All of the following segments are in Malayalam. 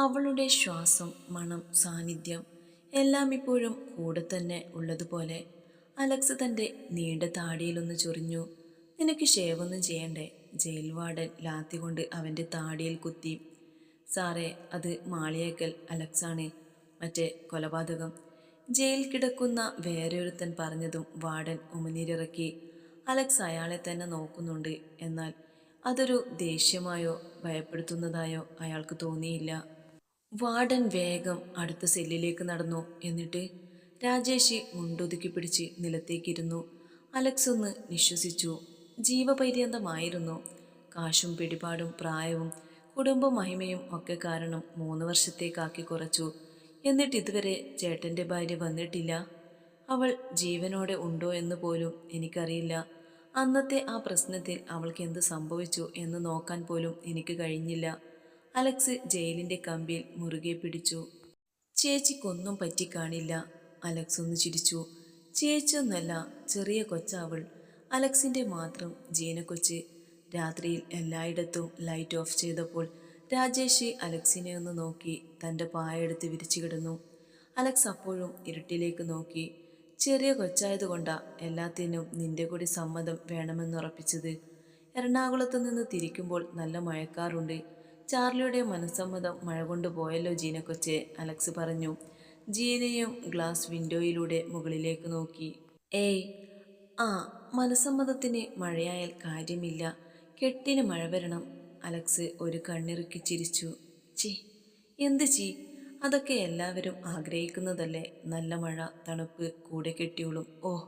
അവളുടെ ശ്വാസം മണം സാന്നിധ്യം എല്ലാം ഇപ്പോഴും കൂടെ തന്നെ ഉള്ളതുപോലെ. അലക്സ് തന്റെ നീണ്ട താടിയിലൊന്ന് ചൊറിഞ്ഞു. നിനക്ക് ഷേവൊന്നും ചെയ്യണ്ടേ? ജയിൽ വാർഡൻ ലാത്തി കൊണ്ട് അവന്റെ താടിയിൽ കുത്തി. സാറേ അത് മാളിയേക്കൽ അലക്സാണ്. മറ്റേ കൊലപാതകം. ജയിൽ കിടക്കുന്ന വേറൊരുത്തൻ പറഞ്ഞതും വാർഡൻ ഉമനീരിറക്കി. അലക്സ് അയാളെ തന്നെ നോക്കുന്നുണ്ട്. എന്നാൽ അതൊരു ദേഷ്യമായോ ഭയപ്പെടുത്തുന്നതായോ അയാൾക്ക് തോന്നിയില്ല. വാർഡൻ വേഗം അടുത്ത സെല്ലിലേക്ക് നടന്നു. എന്നിട്ട് രാജേഷി മുണ്ടൊതുക്കി പിടിച്ച് നിലത്തേക്കിരുന്നു. അലക്സ് ഒന്ന് നിശ്വസിച്ചു. ജീവപര്യന്തമായിരുന്നു. കാശും പിടിപാടും പ്രായവും കുടുംബ മഹിമയും ഒക്കെ കാരണം മൂന്ന് വർഷത്തേക്കാക്കി കുറച്ചു. എന്നിട്ട് ഇതുവരെ ചേട്ടന്റെ ഭാര്യ വന്നിട്ടില്ല. അവൾ ജീവനോടെ ഉണ്ടോ എന്ന് പോലും എനിക്കറിയില്ല. അന്നത്തെ ആ പ്രശ്നത്തിൽ അവൾക്ക് എന്ത് സംഭവിച്ചു എന്ന് നോക്കാൻ പോലും എനിക്ക് കഴിഞ്ഞില്ല. അലക്സ് ജയിലിന്റെ കമ്പിയിൽ മുറുകെ പിടിച്ചു. ചേച്ചിക്കൊന്നും പറ്റിക്കാണില്ല അലക്സ് ഒന്ന് ചിരിച്ചു. ചേച്ചിയൊന്നല്ല ചെറിയ കൊച്ചാവൾ അലക്സിന്റെ മാത്രം ജീനക്കൊച്ച് രാത്രിയിൽ എല്ലായിടത്തും ലൈറ്റ് ഓഫ് ചെയ്തപ്പോൾ രാജേഷ് അലക്സിനെ ഒന്ന് നോക്കി തന്റെ പായെടുത്ത് വിരിച്ചു കിടന്നു. അലക്സ് അപ്പോഴും ഇരുട്ടിലേക്ക് നോക്കി. ചെറിയ കൊച്ചായതുകൊണ്ടാ എല്ലാത്തിനും നിന്റെ കൂടി സമ്മതം വേണമെന്നുറപ്പിച്ചത്. എറണാകുളത്ത് നിന്ന് തിരിക്കുമ്പോൾ നല്ല മഴക്കാറുണ്ട്. ചാർലിയുടെ മനസ്സമ്മതം മഴ പോയല്ലോ ജീന കൊച്ചെ അലക്സ് പറഞ്ഞു. ജീനയും ഗ്ലാസ് വിൻഡോയിലൂടെ മുകളിലേക്ക് നോക്കി. ഏയ് ആ മനസ്സമ്മതത്തിന് മഴയായാൽ കാര്യമില്ല. കെട്ടിന് മഴ വരണം. അലക്സ് ഒരു കണ്ണിറുക്കി ചിരിച്ചു. ചി എന്ത് ചി അതൊക്കെ എല്ലാവരും ആഗ്രഹിക്കുന്നതല്ലേ? നല്ല മഴ തണുപ്പ് കൂടെ കെട്ടിയോളും. ഓ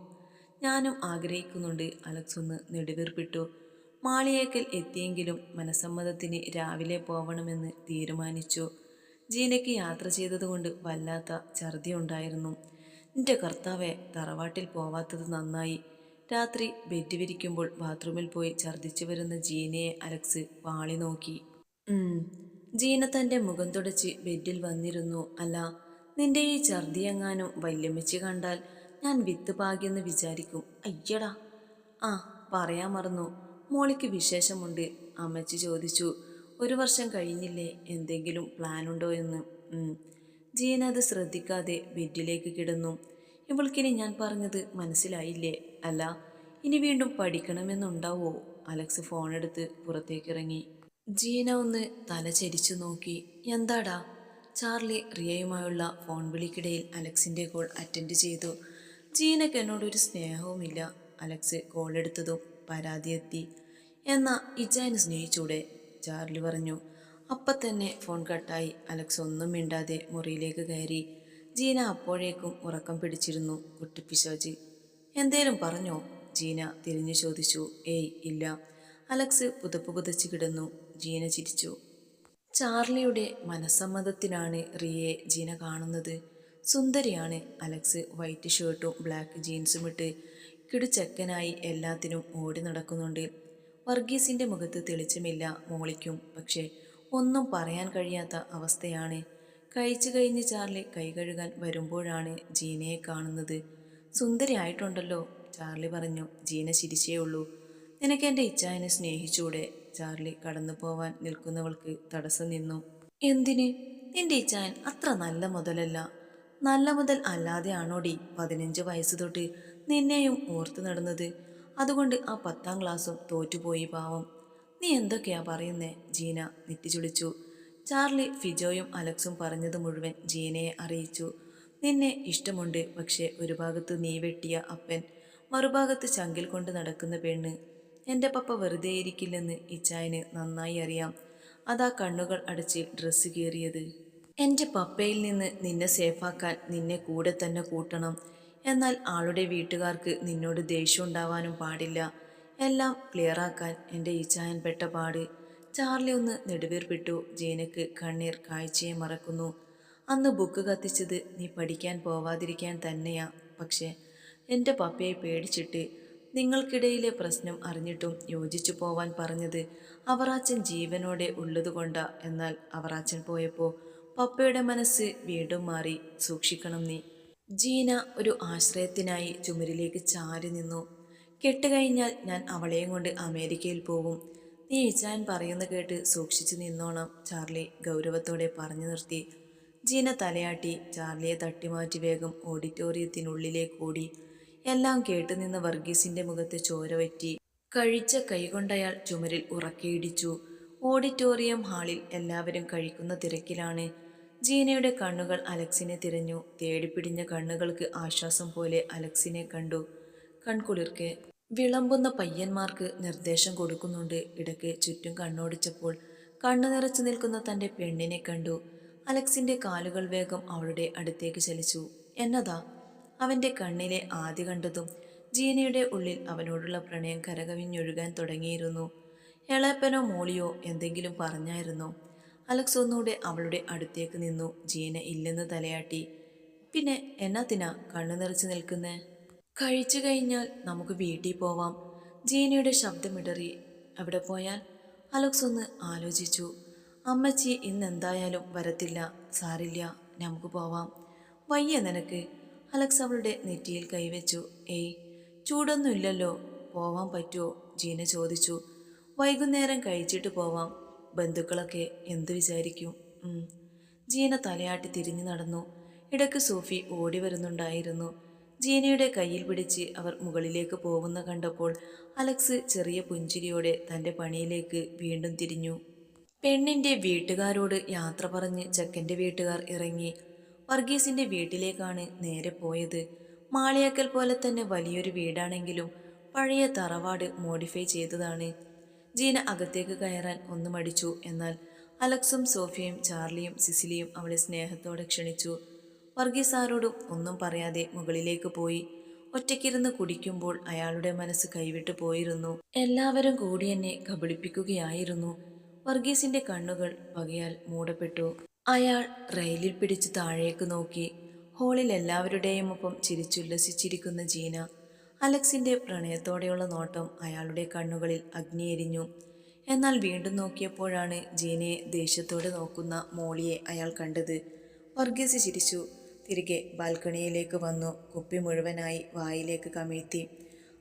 ഞാനും ആഗ്രഹിക്കുന്നുണ്ട്. അലക്സ് ഒന്ന് നെടുവീർപ്പിട്ടു. മാളിയേക്കൽ എത്തിയെങ്കിലും മനസ്സമ്മതത്തിന് രാവിലെ പോവണമെന്ന് തീരുമാനിച്ചു. ജീനയ്ക്ക് യാത്ര ചെയ്തതുകൊണ്ട് വല്ലാത്ത ഛർദി ഉണ്ടായിരുന്നു നിന്റെ കർത്താവെ തറവാട്ടിൽ പോവാത്തത് നന്നായി. രാത്രി ബെഡ് വിരിക്കുമ്പോൾ ബാത്റൂമിൽ പോയി ഛർദിച്ചു വരുന്ന ജീനയെ അലക്സ് വാളി നോക്കി. ജീന തന്റെ മുഖം തുടച്ച് ബെഡിൽ വന്നിരുന്നു. അല്ല നിന്റെ ഈ ഛർദി എങ്ങാനും വല്യമിച്ച് കണ്ടാൽ ഞാൻ വിത്ത് പാകിയെന്ന് വിചാരിക്കും. അയ്യടാ. ആ പറയാൻ മറന്നു. മോളിക്ക് വിശേഷമുണ്ട്. അമ്മച്ചി ചോദിച്ചു ഒരു വർഷം കഴിഞ്ഞില്ലേ? എന്തെങ്കിലും പ്ലാൻ ഉണ്ടോ എന്ന്. ജീന അത് ശ്രദ്ധിക്കാതെ ബെഡിലേക്ക് കിടന്നു. ഇവൾക്കിനി ഞാൻ പറഞ്ഞത് മനസ്സിലായില്ലേ? അല്ല ഇനി വീണ്ടും പഠിക്കണമെന്നുണ്ടാവോ? അലക്സ് ഫോണെടുത്ത് പുറത്തേക്കിറങ്ങി. ജീന ഒന്ന് തല ചരിച്ചു നോക്കി. എന്താടാ? ചാർലി റിയയുമായുള്ള ഫോൺ വിളിക്കിടയിൽ അലക്സിന്റെ കോൾ അറ്റൻഡ് ചെയ്തു. ജീനക്ക് എന്നോടൊരു സ്നേഹവുമില്ല. Alex call എടുത്തതും പരാതിയെത്തി. എന്നാ ഇജാന് സ്നേഹിച്ചൂടെ ചാർലി പറഞ്ഞു. അപ്പം തന്നെ ഫോൺ കട്ടായി. അലക്സ് ഒന്നും മിണ്ടാതെ മുറിയിലേക്ക് കയറി. ജീന അപ്പോഴേക്കും ഉറക്കം പിടിച്ചിരുന്നു. കുട്ടിപ്പിശോജി എന്തേലും പറഞ്ഞോ? ജീന തിരിഞ്ഞു ചോദിച്ചു. ഏയ് ഇല്ല. അലക്സ് പുതപ്പ് പുതച്ച് കിടന്നു. ജീന ചിരിച്ചു. ചാർലിയുടെ മനസ്സമ്മതത്തിനാണ് റിയെ ജീന കാണുന്നത്. സുന്ദരിയാണ്. അലക്സ് വൈറ്റ് ഷർട്ടും ബ്ലാക്ക് ജീൻസും ഇട്ട് കിടുചക്കനായി എല്ലാത്തിനും ഓടി നടക്കുന്നുണ്ട്. വർഗീസിന്റെ മുഖത്ത് തെളിച്ചമില്ല മോളിക്കും. പക്ഷേ ഒന്നും പറയാൻ കഴിയാത്ത അവസ്ഥയാണ്. കഴിച്ചു കഴിഞ്ഞ് ചാർലി കൈ കഴുകാൻ വരുമ്പോഴാണ് ജീനയെ കാണുന്നത്. സുന്ദരിയായിട്ടുണ്ടല്ലോ ചാർലി പറഞ്ഞു. ജീന ചിരിച്ചേ ഉള്ളൂ. നിനക്ക് എന്റെ ഇച്ഛായനെ സ്നേഹിച്ചൂടെ? ചാർലി കടന്നു പോവാൻ നിൽക്കുന്നവൾക്ക് തടസ്സം നിന്നു. എന്തിന്? നിന്റെ ഇച്ഛായൻ അത്ര നല്ല മുതലല്ല. നല്ല മുതൽ അല്ലാതെയാണോടി പതിനഞ്ച് വയസ്സ് തൊട്ട് നിന്നെയും ഓർത്തു നടന്നത്? അതുകൊണ്ട് ആ പത്താം ക്ലാസ്സും തോറ്റുപോയി പാവം. നീ എന്തൊക്കെയാ പറയുന്നേ? ജീന നെറ്റിച്ചുളിച്ചു ചാർലി ഫിജോയും അലക്സും പറഞ്ഞത് മുഴുവൻ ജീനയെ അറിയിച്ചു. നിന്നെ ഇഷ്ടമുണ്ട് പക്ഷേ ഒരു ഭാഗത്ത് നീ വെട്ടിയ അപ്പൻ മറുഭാഗത്ത് ചങ്കിൽ കൊണ്ട് നടക്കുന്ന പെണ്ണ്. എന്റെ പപ്പ വെറുതെ ഇരിക്കില്ലെന്ന് ഇച്ചായന് നന്നായി അറിയാം. അതാ കണ്ണുകൾ അടച്ച് ഡ്രസ്സ് കീറിയത്. എന്റെ പപ്പയിൽ നിന്ന് നിന്നെ സേഫാക്കാൻ നിന്നെ കൂടെ തന്നെ കൂട്ടണം. എന്നാൽ ആളുടെ വീട്ടുകാർക്ക് നിന്നോട് ദേഷ്യം ഉണ്ടാവാനും പാടില്ല. എല്ലാം ക്ലിയറാക്കാൻ എന്റെ ഈച്ചായൻ പെട്ട പാട്. ചാർലി ഒന്ന് നെടുവീർപ്പിട്ടു. ജീനക്ക് കണ്ണീർ കാഴ്ചയെ മറക്കുന്നു. അന്ന് ബുക്ക് കത്തിച്ചത് നീ പഠിക്കാൻ പോവാതിരിക്കാൻ തന്നെയാ. പക്ഷേ എന്റെ പപ്പയെ പേടിച്ചിട്ട് നിങ്ങൾക്കിടയിലെ പ്രശ്നം അറിഞ്ഞിട്ടും യോജിച്ചു പോവാൻ പറഞ്ഞത് അവറാച്ചൻ ജീവനോടെ ഉള്ളതുകൊണ്ടാ. എന്നാൽ അവറാച്ചൻ പോയപ്പോൾ പപ്പയുടെ മനസ്സ് വീണ്ടും മാറി. സൂക്ഷിക്കണം നീ. ജീന ഒരു ആശ്രയത്തിനായി ചുമരിലേക്ക് ചാരി നിന്നു. കെട്ടുകഴിഞ്ഞാൽ ഞാൻ അവളെയും കൊണ്ട് അമേരിക്കയിൽ പോകും. നീ ഇച്ചാൻ പറയുന്ന കേട്ട് സൂക്ഷിച്ചു നിന്നോണം ചാർലി ഗൗരവത്തോടെ പറഞ്ഞു നിർത്തി. ജീന തലയാട്ടി ചാർലിയെ തട്ടിമാറ്റി വേഗം ഓഡിറ്റോറിയത്തിനുള്ളിലേക്ക് ഓടി. എല്ലാം കേട്ടുനിന്ന വർഗീസിന്റെ മുഖത്ത് ചോര വറ്റി. കഴിച്ച കൈകൊണ്ടയാൾ ചുമരിൽ ഉറക്കിയിടിച്ചു. ഓഡിറ്റോറിയം ഹാളിൽ എല്ലാവരും കഴിക്കുന്ന തിരക്കിലാണ്. ജീനയുടെ കണ്ണുകൾ അലക്സിനെ തിരഞ്ഞു. തേടിപ്പിടിഞ്ഞ കണ്ണുകൾക്ക് ആശ്വാസം പോലെ അലക്സിനെ കണ്ടു. കൺകുളിർക്കെ. വിളമ്പുന്ന പയ്യന്മാർക്ക് നിർദ്ദേശം കൊടുക്കുന്നുണ്ട്. ഇടയ്ക്ക് ചുറ്റും കണ്ണോടിച്ചപ്പോൾ കണ്ണു നിറച്ചു നിൽക്കുന്ന തന്റെ പെണ്ണിനെ കണ്ടു. അലക്സിന്റെ കാലുകൾ വേഗം അവളുടെ അടുത്തേക്ക് ചലിച്ചു. എന്നതാ? അവന്റെ കണ്ണിലെ ആദ്യ കണ്ടതും ജീനയുടെ ഉള്ളിൽ അവനോടുള്ള പ്രണയം കരകവിഞ്ഞൊഴുകാൻ തുടങ്ങിയിരുന്നു. എളപ്പനോ മോളിയോ? എന്തെങ്കിലും പറഞ്ഞായിരുന്നോ. അലക്സ് ഒന്നുകൂടെ അവളുടെ അടുത്തേക്ക് നിന്നു. ജീന ഇല്ലെന്ന് തലയാട്ടി. പിന്നെ എന്നാത്തിനാ കണ്ണു നിറച്ചു നിൽക്കുന്നേ? കഴിച്ചു കഴിഞ്ഞാൽ നമുക്ക് വീട്ടിൽ പോവാം. ജീനയുടെ ശബ്ദമിടറി. അവിടെ പോയാൽ? അലക്സ് ഒന്ന് ആലോചിച്ചു. അമ്മച്ചി ഇന്ന് എന്തായാലും വരത്തില്ല. സാരില്ല. നമുക്ക് പോവാം. വയ്യ നിനക്ക്. അലക്സ് അവളുടെ നെറ്റിയിൽ കൈവച്ചു. ഏയ് ചൂടൊന്നുമില്ലല്ലോ പോവാൻ പറ്റുമോ ജീന ചോദിച്ചു. വൈകുന്നേരം കഴിച്ചിട്ട് പോവാം. ബന്ധുക്കളൊക്കെ എന്തു വിചാരിക്കും? ജീന തലയാട്ടി തിരിഞ്ഞു നടന്നു. ഇടയ്ക്ക് സൂഫി ഓടി വരുന്നുണ്ടായിരുന്നു. ജീനയുടെ കയ്യിൽ പിടിച്ച് അവർ മുകളിലേക്ക് പോകുന്ന കണ്ടപ്പോൾ അലക്സ് ചെറിയ പുഞ്ചിരിയോടെ തന്റെ പണിയിലേക്ക് വീണ്ടും തിരിഞ്ഞു. പെണ്ണിന്റെ വീട്ടുകാരോട് യാത്ര പറഞ്ഞ് ചെക്കന്റെ വീട്ടുകാർ ഇറങ്ങി. വർഗീസിന്റെ വീട്ടിലേക്കാണ് നേരെ പോയത്. മാളിയാക്കൽ പോലെ തന്നെ വലിയൊരു വീടാണെങ്കിലും പഴയ തറവാട് മോഡിഫൈ ചെയ്തതാണ്. ജീന അകത്തേക്ക് കയറാൻ ഒന്ന് മടിച്ചു എന്നാൽ അലക്സും സോഫിയയും ചാർലിയും സിസിലിയും അവളെ സ്നേഹത്തോടെ ക്ഷണിച്ചു. വർഗീസാരോടും ഒന്നും പറയാതെ മുകളിലേക്ക് പോയി. ഒറ്റയ്ക്കിരുന്ന് കുടിക്കുമ്പോൾ അയാളുടെ മനസ്സ് കൈവിട്ടു പോയിരുന്നു. എല്ലാവരും കൂടി എന്നെ കബളിപ്പിക്കുകയായിരുന്നു. വർഗീസിന്റെ കണ്ണുകൾ പകയാൽ മൂടപ്പെട്ടു. അയാൾ റെയിലിൽ പിടിച്ച് താഴേക്ക് നോക്കി. ഹോളിൽ എല്ലാവരുടെയും ഒപ്പം ചിരിച്ചുല്ലസിച്ചിരിക്കുന്ന ജീന അലക്സിന്റെ പ്രണയത്തോടെയുള്ള നോട്ടം അയാളുടെ കണ്ണുകളിൽ അഗ്നിയെരിഞ്ഞു. എന്നാൽ വീണ്ടും നോക്കിയപ്പോഴാണ് ജീനയെ ദേഷ്യത്തോടെ നോക്കുന്ന മോളിയെ അയാൾ കണ്ടത്. വർഗീസ് ചിരിച്ചു. തിരികെ ബാൽക്കണിയിലേക്ക് വന്നു. കുപ്പി മുഴുവനായി വായിലേക്ക് കമിഴ്ത്തി.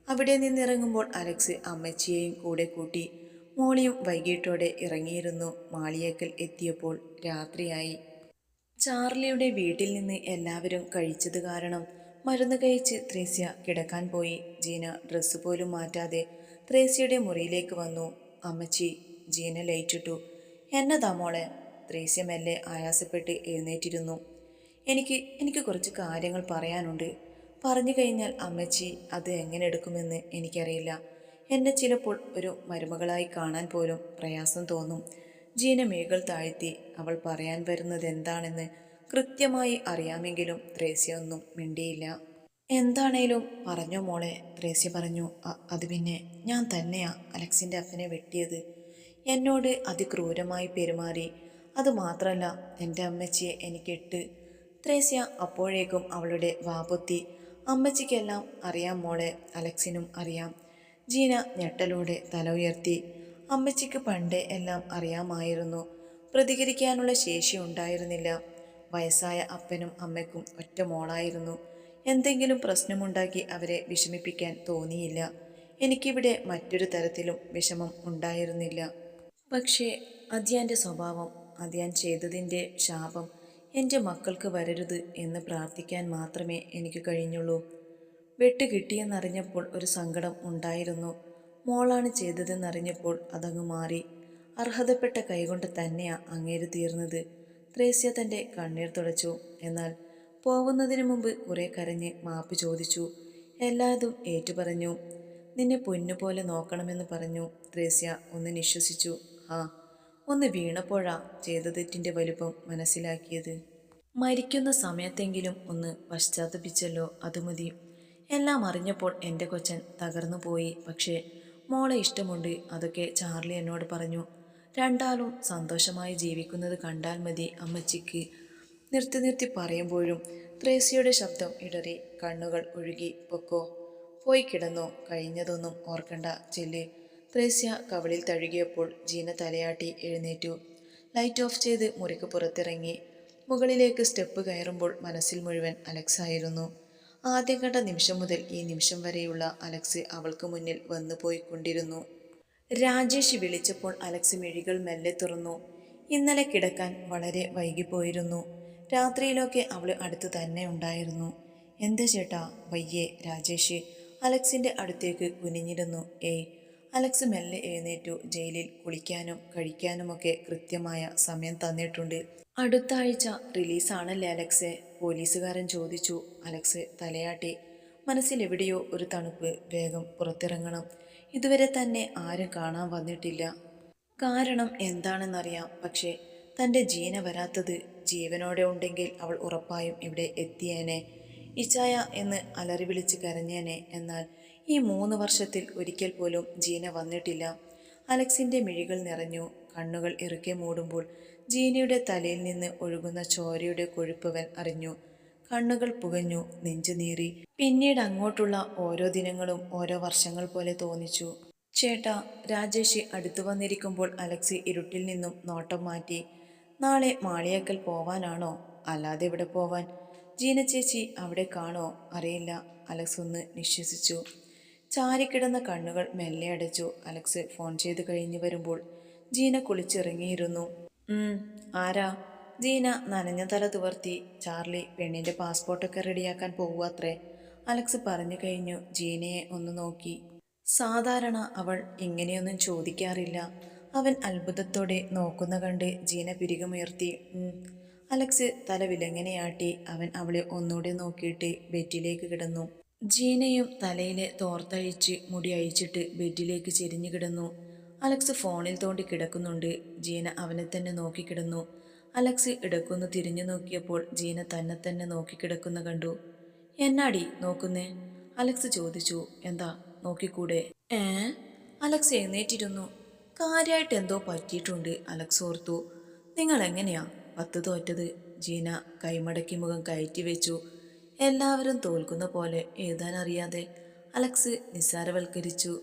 അവിടെ നിന്നിറങ്ങുമ്പോൾ അലക്സ് അമ്മച്ചിയെയും കൂടെ കൂട്ടി. മോളിയും വൈകിട്ടോടെ ഇറങ്ങിയിരുന്നു. മാളിയേക്കൽ എത്തിയപ്പോൾ രാത്രിയായി. ചാർലിയുടെ വീട്ടിൽ നിന്ന് എല്ലാവരും കഴിച്ചത് കാരണം മരുന്ന് കഴിച്ച് ത്രേസ്യ കിടക്കാൻ പോയി. ജീന ഡ്രസ്സ് പോലും മാറ്റാതെ ത്രേസ്യയുടെ മുറിയിലേക്ക് വന്നു. അമ്മച്ചി ജീന ലയിച്ചിട്ടു. എന്നതാ മോളെ? ത്രേസ്യ മെല്ലെ ആയാസപ്പെട്ട് എഴുന്നേറ്റിരുന്നു. എനിക്ക് എനിക്ക് കുറച്ച് കാര്യങ്ങൾ പറയാനുണ്ട്. പറഞ്ഞു കഴിഞ്ഞാൽ അമ്മച്ചി അത് എങ്ങനെ എടുക്കുമെന്ന് എനിക്കറിയില്ല. എന്നെ ചിലപ്പോൾ ഒരു മരുമകളായി കാണാൻ പോലും പ്രയാസം തോന്നും. ജീന മേകൾ താഴ്ത്തി അവൾ പറയാൻ വരുന്നത് എന്താണെന്ന് കൃത്യമായി അറിയാമെങ്കിലും ത്രേസ്യൊന്നും മിണ്ടിയില്ല. എന്താണേലും പറഞ്ഞു മോളെ ത്രേസ്യ പറഞ്ഞു. "അ- അത് പിന്നെ ഞാൻ തന്നെയാ അലക്സിന്റെ അപ്പനെ വെട്ടിയത്. എന്നോട് അതിക്രൂരമായി പെരുമാറി. അതുമാത്രമല്ല എന്റെ അമ്മച്ചിയെ എനിക്കിട്ട്. ത്രേസ്യ അപ്പോഴേക്കും അവളുടെ വാപൊത്തി അമ്മച്ചിക്കെല്ലാം അറിയാം മോളെ അലക്സിനും അറിയാം. ജീന ഞെട്ടലോടെ തല ഉയർത്തി. അമ്മച്ചിക്ക് പണ്ടേ എല്ലാം അറിയാമായിരുന്നു. പ്രതികരിക്കാനുള്ള ശേഷി ഉണ്ടായിരുന്നില്ല വയസ്സായ അപ്പനും അമ്മയ്ക്കും ഒറ്റ മോളായിരുന്നു. എന്തെങ്കിലും പ്രശ്നമുണ്ടാക്കി അവരെ വിഷമിപ്പിക്കാൻ തോന്നിയില്ല. എനിക്കിവിടെ മറ്റൊരു തരത്തിലും വിഷമം ഉണ്ടായിരുന്നില്ല. പക്ഷേ അദ്യാന്റെ സ്വഭാവം അദ്യാൻ ചെയ്തതിന്റെ ശാപം എന്റെ മക്കൾക്ക് വരരുത് എന്ന് പ്രാർത്ഥിക്കാൻ മാത്രമേ എനിക്ക് കഴിഞ്ഞുള്ളൂ. വെട്ട് കിട്ടിയെന്നറിഞ്ഞപ്പോൾ ഒരു സങ്കടം ഉണ്ടായിരുന്നു. മോളാണ് ചെയ്തതെന്നറിഞ്ഞപ്പോൾ അതങ്ങ് മാറി. അർഹതപ്പെട്ട കൈകൊണ്ട് തന്നെയാണ് അങ്ങേര് തീർന്നത്. ത്രേസ്യ തന്റെ കണ്ണീർ തുടച്ചു. എന്നാൽ പോകുന്നതിന് മുമ്പ് കുറെ കരഞ്ഞ് മാപ്പ് ചോദിച്ചു. എല്ലാതും ഏറ്റുപറഞ്ഞു. നിന്നെ പൊന്നുപോലെ നോക്കണമെന്ന് പറഞ്ഞു ത്രേസ്യ ഒന്ന് നിശ്വസിച്ചു ആ ഒന്ന് വീണപ്പോഴാ ചെയ്ത തെറ്റിന്റെ വലുപ്പം മനസ്സിലാക്കിയത്. മരിക്കുന്ന സമയത്തെങ്കിലും ഒന്ന് പശ്ചാത്തപിച്ചല്ലോ അത് മതി. എല്ലാം അറിഞ്ഞപ്പോൾ എന്റെ കൊച്ചൻ തകർന്നു പോയി പക്ഷേ മോളെ ഇഷ്ടമുണ്ട് അതൊക്കെ ചാർലി എന്നോട് പറഞ്ഞു. രണ്ടാളും സന്തോഷമായി ജീവിക്കുന്നത് കണ്ടാൽ മതി അമ്മച്ചിക്ക്. നിർത്തി നിർത്തി പറയുമ്പോഴും ത്രേസ്യയുടെ ശബ്ദം ഇടറി കണ്ണുകൾ ഒഴുകി പൊക്കോ. പോയി കിടന്നോ കഴിഞ്ഞതൊന്നും ഓർക്കണ്ട ചെല്ല്. ത്രേസ്യ കവളിൽ തഴുകിയപ്പോൾ ജീന തലയാട്ടി എഴുന്നേറ്റു. ലൈറ്റ് ഓഫ് ചെയ്ത് മുറിക്ക് പുറത്തിറങ്ങി. മുകളിലേക്ക് സ്റ്റെപ്പ് കയറുമ്പോൾ മനസ്സിൽ മുഴുവൻ അലക്സ് ആയിരുന്നു. ആദ്യം കണ്ട നിമിഷം മുതൽ ഈ നിമിഷം വരെയുള്ള അലക്സ് അവൾക്ക് മുന്നിൽ വന്നു പോയിക്കൊണ്ടിരുന്നു രാജേഷ് വിളിച്ചപ്പോൾ അലക്സ് മിഴികൾ മെല്ലെ തുറന്നു. ഇന്നലെ കിടക്കാൻ വളരെ വൈകിപ്പോയിരുന്നു. രാത്രിയിലൊക്കെ അവൾ അടുത്ത് തന്നെ ഉണ്ടായിരുന്നു. എന്താ ചേട്ടാ വയ്യേ രാജേഷ്. അലക്സിന്റെ അടുത്തേക്ക് കുനിഞ്ഞിരുന്നു. ഏയ് അലക്സ് മെല്ലെ എഴുന്നേറ്റു. ജയിലിൽ കുളിക്കാനും കഴിക്കാനുമൊക്കെ കൃത്യമായ സമയം തന്നിട്ടുണ്ട്. അടുത്ത ആഴ്ച റിലീസാണല്ലേ അലക്സ്? പോലീസുകാരൻ ചോദിച്ചു. അലക്സ് തലയാട്ടി. മനസ്സിലെവിടെയോ ഒരു തണുപ്പ്. വേഗം പുറത്തിറങ്ങണം. ഇതുവരെ തന്നെ ആരും കാണാൻ വന്നിട്ടില്ല. കാരണം എന്താണെന്നറിയാം. പക്ഷേ തന്റെ ജീന വരാത്തത് ജീവനോടെ ഉണ്ടെങ്കിൽ അവൾ ഉറപ്പായും ഇവിടെ എത്തിയേനെ. ഇച്ചായ എന്ന് അലറി വിളിച്ച് കരഞ്ഞേനെ. എന്നാൽ ഈ മൂന്ന് വർഷത്തിൽ ഒരിക്കൽ പോലും ജീന വന്നിട്ടില്ല. അലക്സിന്റെ മിഴികൾ നിറഞ്ഞു. കണ്ണുകൾ ഇറുക്കെ മൂടുമ്പോൾ ജീനയുടെ തലയിൽ നിന്ന് ഒഴുകുന്ന ചോരയുടെ കൊഴുപ്പവൻ അറിഞ്ഞു. കണ്ണുകൾ പുകഞ്ഞു നെഞ്ചു നീറി. പിന്നീട് അങ്ങോട്ടുള്ള ഓരോ ദിനങ്ങളും ഓരോ വർഷങ്ങൾ പോലെ തോന്നിച്ചു. ചേട്ടാ രാജേഷി അടുത്തു വന്നിരിക്കുമ്പോൾ അലക്സി ഇരുട്ടിൽ നിന്നും നോട്ടം മാറ്റി. നാളെ മാളിയക്കൽ പോവാനാണോ? അല്ലാതെ ഇവിടെ പോവാൻ? ജീന ചേച്ചി അവിടെ കാണോ? അറിയില്ല. അലക്സ് ഒന്ന് നിശ്വസിച്ചു. ചാരിക്കിടന്ന കണ്ണുകൾ മെല്ലെ അടച്ചു. അലക്സ് ഫോൺ ചെയ്ത് കഴിഞ്ഞു വരുമ്പോൾ ജീന കുളിച്ചിറങ്ങിയിരുന്നു. ആരാ? ജീന നനഞ്ഞ തല തുവർത്തി ചാർലി പെണ്ണിന്റെ പാസ്പോർട്ടൊക്കെ റെഡിയാക്കാൻ പോവുകത്രേ അലക്സ് പറഞ്ഞു കഴിഞ്ഞു ജീനയെ ഒന്ന് നോക്കി. സാധാരണ അവൾ ഇങ്ങനെയൊന്നും ചോദിക്കാറില്ല. അവൻ അത്ഭുതത്തോടെ നോക്കുന്ന കണ്ട് ജീന പിരികമുയർത്തി. അലക്സ് തല വിലങ്ങനെയാട്ടി അവൻ അവളെ ഒന്നുകൂടെ നോക്കിയിട്ട് ബെറ്റിലേക്ക് കിടന്നു. ജീനയും തലയിലെ തോർത്തഴിച്ച് മുടി അഴിച്ചിട്ട് ബെഡിലേക്ക് ചെരിഞ്ഞു കിടന്നു. അലക്സ് ഫോണിൽ തോണ്ടി കിടക്കുന്നുണ്ട്. ജീന അവനെ തന്നെ നോക്കിക്കിടന്നു അലക്സ് ഇടക്കൊന്ന് തിരിഞ്ഞു നോക്കിയപ്പോൾ ജീന തന്നെ തന്നെ നോക്കിക്കിടക്കുന്ന കണ്ടു. എന്നാടി നോക്കുന്നേ? അലക്സ് ചോദിച്ചു. എന്താ? നോക്കിക്കൂടെ? ഏ? അലക്സ് എഴുന്നേറ്റിരുന്നു. കാര്യമായിട്ട് എന്തോ പറ്റിയിട്ടുണ്ട് അലക്സ് ഓർത്തു. നിങ്ങൾ എങ്ങനെയാ പത്ത് തോറ്റത്? ജീന കൈമടക്കി മുഖം കയറ്റി വെച്ചു. എല്ലാവരും തോൽക്കുന്ന പോലെ എഴുതാനറിയാതെ അലക്സ് നിസ്സാരവൽക്കരിച്ചു.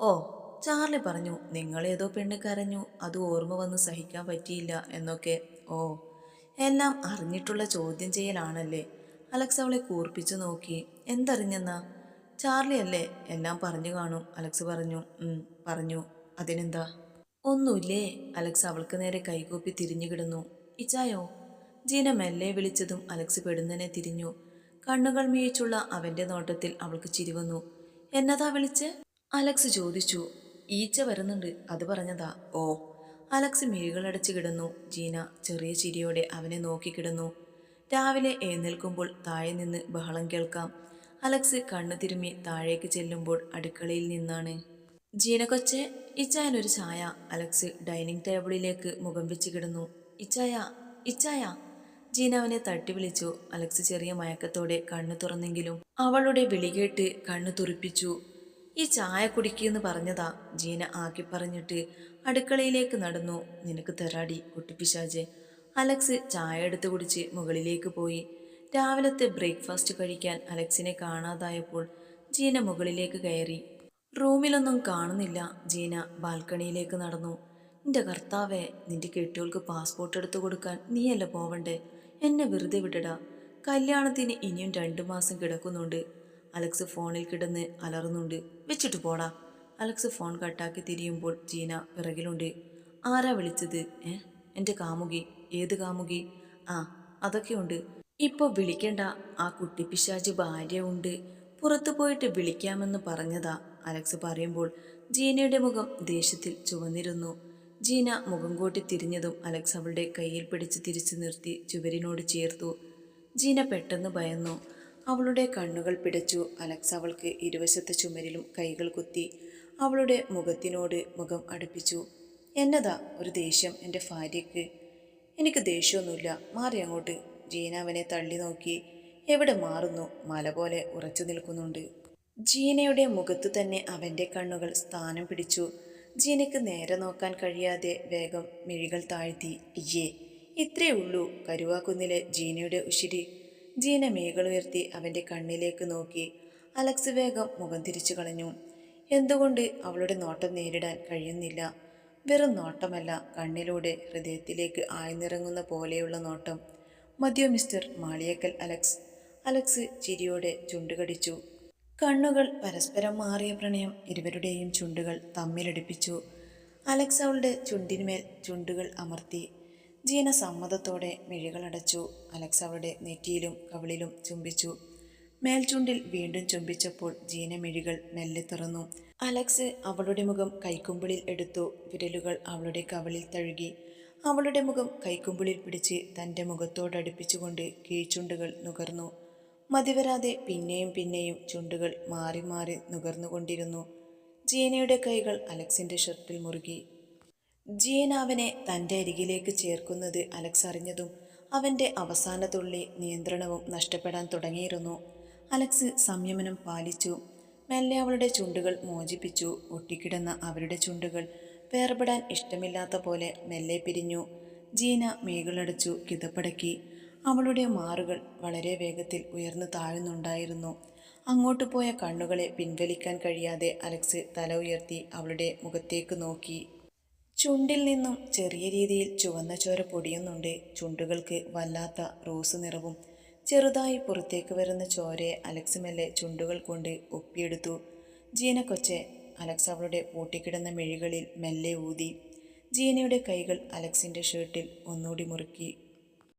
ഓ ചാർലി പറഞ്ഞു നിങ്ങളേതോ പെണ്ണ് കരഞ്ഞു. അത് ഓർമ്മ വന്ന് സഹിക്കാൻ പറ്റിയില്ല എന്നൊക്കെ. ഓ എല്ലാം അറിഞ്ഞിട്ടുള്ള ചോദ്യം ചെയ്യലാണല്ലേ? അലക്സ് അവളെ കൂർപ്പിച്ചു നോക്കി. എന്തറിഞ്ഞെന്നാ? ചാർലി അല്ലേ എല്ലാം പറഞ്ഞു കാണും അലക്സ് പറഞ്ഞു. "ഉം, പറഞ്ഞു. അതിനെന്താ? ഒന്നുമില്ലേ അലക്സ് അവൾക്ക് നേരെ കൈകൂപ്പി തിരിഞ്ഞു കിടന്നു. ഇച്ചായോ? ജീന മെല്ലെ വിളിച്ചതും അലക്സ് പെടുന്നനെ തിരിഞ്ഞു. കണ്ണുകൾ മീഴിച്ചുള്ള അവന്റെ നോട്ടത്തിൽ അവൾക്ക് ചിരി വന്നു. എന്നതാ വിളിച്ച്? അലക്സ് ചോദിച്ചു. ഈച്ച വരുന്നുണ്ട്. അത് പറഞ്ഞതാ ഓ അലക്സ് മിഴികളടച്ച് കിടന്നു. ജീന ചെറിയ ചിരിയോടെ അവനെ നോക്കിക്കിടന്നു രാവിലെ എഴുന്നേൽക്കുമ്പോൾ താഴെ നിന്ന് ബഹളം കേൾക്കാം. അലക്സ് കണ്ണു തിരുമ്മി താഴേക്ക് ചെല്ലുമ്പോൾ അടുക്കളയിൽ നിന്നാണ്. ജീന കൊച്ചെ ഇച്ചായനൊരു ചായ. അലക്സ് ഡൈനിങ് ടേബിളിലേക്ക് മുഖം വെച്ച് കിടന്നു. ഇച്ചായ ഇച്ചായ. ജീന അവനെ തട്ടി വിളിച്ചു. അലക്സ് ചെറിയ മയക്കത്തോടെ കണ്ണു തുറന്നെങ്കിലും അവളുടെ വിളി കേട്ട് കണ്ണു തുറിപ്പിച്ചു. ഈ ചായ കുടിക്കുമെന്ന് പറഞ്ഞതാ ജീന ആക്കി പറഞ്ഞിട്ട് അടുക്കളയിലേക്ക് നടന്നു. നിനക്ക് തെറാടി കുട്ടിപ്പിശാജ് അലക്സ് ചായ എടുത്ത് കുടിച്ച് മുകളിലേക്ക് പോയി. രാവിലത്തെ ബ്രേക്ക്ഫാസ്റ്റ് കഴിക്കാൻ അലക്സിനെ കാണാതായപ്പോൾ ജീന മുകളിലേക്ക് കയറി. റൂമിലൊന്നും കാണുന്നില്ല. ജീന ബാൽക്കണിയിലേക്ക് നടന്നു. നിന്റെ കർത്താവേ നിന്റെ കെട്ടിയോൾക്ക് പാസ്പോർട്ട് എടുത്തു കൊടുക്കാൻ നീയല്ല പോവണ്ടേ? എന്നെ വെറുതെ വിടടാ. കല്യാണത്തിന് ഇനിയും രണ്ടു മാസം കിടക്കുന്നുണ്ട്. അലക്സ് ഫോണിൽ കിടന്ന് അലറുന്നുണ്ട്. വെച്ചിട്ട് പോടാ. അലക്സ് ഫോൺ കട്ടാക്കി തിരിയുമ്പോൾ ജീന പിറകിലുണ്ട്. ആരാ വിളിച്ചത്? ഏ? എന്റെ കാമുകി. ഏത് കാമുകി? ആ അതൊക്കെയുണ്ട് ഇപ്പോൾ വിളിക്കണ്ട. ആ കുട്ടിപ്പിശാച് ഭാര്യ ഉണ്ട്. പുറത്തു പോയിട്ട് വിളിക്കാമെന്ന് പറഞ്ഞതാ. അലക്സ് പറയുമ്പോൾ ജീനയുടെ മുഖം ദേഷ്യത്തിൽ ചുവന്നിരുന്നു. ജീന മുഖം കൂട്ടി തിരിഞ്ഞതും അലക്സ് അവളുടെ കയ്യിൽ പിടിച്ച് തിരിച്ചു നിർത്തി ചുവരിനോട് ചേർത്തു. ജീന പെട്ടെന്ന് ഭയന്നു. അവളുടെ കണ്ണുകൾ പിടച്ചു. അലക്സ് അവൾക്ക് ഇരുവശത്തെ ചുമരിലും കൈകൾ കുത്തി അവളുടെ മുഖത്തിനോട് മുഖം അടുപ്പിച്ചു. എന്നതാ? ഒരു ദേഷ്യം എന്റെ ഭാര്യയ്ക്ക്. എനിക്ക് ദേഷ്യമൊന്നുമില്ല. മാറി അങ്ങോട്ട്. ജീന അവനെ തള്ളി നോക്കി. എവിടെ മാറുന്നു? മല പോലെ ഉറച്ചു നിൽക്കുന്നുണ്ട്. ജീനയുടെ മുഖത്തു തന്നെ അവന്റെ കണ്ണുകൾ സ്ഥാനം പിടിച്ചു. ജീനയ്ക്ക് നേരെ നോക്കാൻ കഴിയാതെ വേഗം മിഴികൾ താഴ്ത്തി. ഇയ്യേ ഇത്രയേ ഉള്ളൂ. കരുവാക്കുന്നിലെ ജീനയുടെ ഉശിരി ജീന മേകളുയർത്തി അവന്റെ കണ്ണിലേക്ക് നോക്കി. അലക്സ് വേഗം മുഖം തിരിച്ചു കളഞ്ഞു. എന്തുകൊണ്ട് അവളുടെ നോട്ടം നേരിടാൻ കഴിയുന്നില്ല? വെറും നോട്ടമല്ല കണ്ണിലൂടെ ഹൃദയത്തിലേക്ക് ആഴ്ന്നിറങ്ങുന്ന പോലെയുള്ള നോട്ടം. മതിയോ മിസ്റ്റർ മാളിയേക്കൽ അലക്സ്? അലക്സ് ചിരിയോടെ ചുണ്ടുകടിച്ചു. കണ്ണുകൾ പരസ്പരം മാറിയ പ്രണയം ഇരുവരുടെയും ചുണ്ടുകൾ തമ്മിലടിപ്പിച്ചു. അലക്സ് അവളുടെ ചുണ്ടിന്മേൽ ചുണ്ടുകൾ അമർത്തി. ജീന സമ്മതത്തോടെ മിഴികളടച്ചു അലക്സ് അവളുടെ നെറ്റിയിലും കവിളിലും ചുംബിച്ചു. മേൽചുണ്ടിൽ വീണ്ടും ചുംബിച്ചപ്പോൾ ജീന മിഴികൾ മെല്ലെ തുറന്നു. അലക്സ് അവളുടെ മുഖം കൈക്കുമ്പിളിൽ എടുത്തു. വിരലുകൾ അവളുടെ കവിളിൽ തഴുകി. അവളുടെ മുഖം കൈക്കുമ്പിളിൽ പിടിച്ച് തന്റെ മുഖത്തോടടുപ്പിച്ചുകൊണ്ട് കീഴ്ചുണ്ടുകൾ നുകർന്നു. മതിവരാതെ പിന്നെയും പിന്നെയും ചുണ്ടുകൾ മാറി മാറി നുകർന്നുകൊണ്ടിരുന്നു. ജീനയുടെ കൈകൾ അലക്സിന്റെ ഷർട്ടിൽ മുറുകി. ജീന അവനെ തന്റെ അരികിലേക്ക് ചേർക്കുന്നത് അലക്സ് അറിഞ്ഞതും അവന്റെ അവസാന തുള്ളി നിയന്ത്രണവും നഷ്ടപ്പെടാൻ തുടങ്ങിയിരുന്നു. അലക്സ് സംയമനം പാലിച്ചു. മെല്ലെ അവളുടെ ചുണ്ടുകൾ മോചിപ്പിച്ചു. ഒട്ടിക്കിടന്ന അവരുടെ ചുണ്ടുകൾ വേർപെടാൻ ഇഷ്ടമില്ലാത്ത പോലെ മെല്ലെ പിരിഞ്ഞു. ജീന മേകളടച്ചു കിതപ്പടക്കി. അവളുടെ മാറുകൾ വളരെ വേഗത്തിൽ ഉയർന്നു താഴുന്നുണ്ടായിരുന്നു. അങ്ങോട്ട് പോയ കണ്ണുകളെ പിൻവലിക്കാൻ കഴിയാതെ അലക്സ് തല ഉയർത്തി അവളുടെ മുഖത്തേക്ക് നോക്കി. ചുണ്ടിൽ നിന്നും ചെറിയ രീതിയിൽ ചുവന്ന ചോര പൊടിയുന്നുണ്ട്. ചുണ്ടുകൾക്ക് വല്ലാത്ത റോസ് നിറവും ചെറുതായി പുറത്തേക്ക് വരുന്ന ചോരയെ അലക്സ് മെല്ലെ ചുണ്ടുകൾ കൊണ്ട് ഒപ്പിയെടുത്തു. ജീന കൊച്ചെ അലക്സ് അവളുടെ പൂട്ടിക്കിടന്ന മെഴികളിൽ മെല്ലെ ഊതി. ജീനയുടെ കൈകൾ അലക്സിന്റെ ഷർട്ടിൽ ഒന്നുകൂടി മുറുക്കി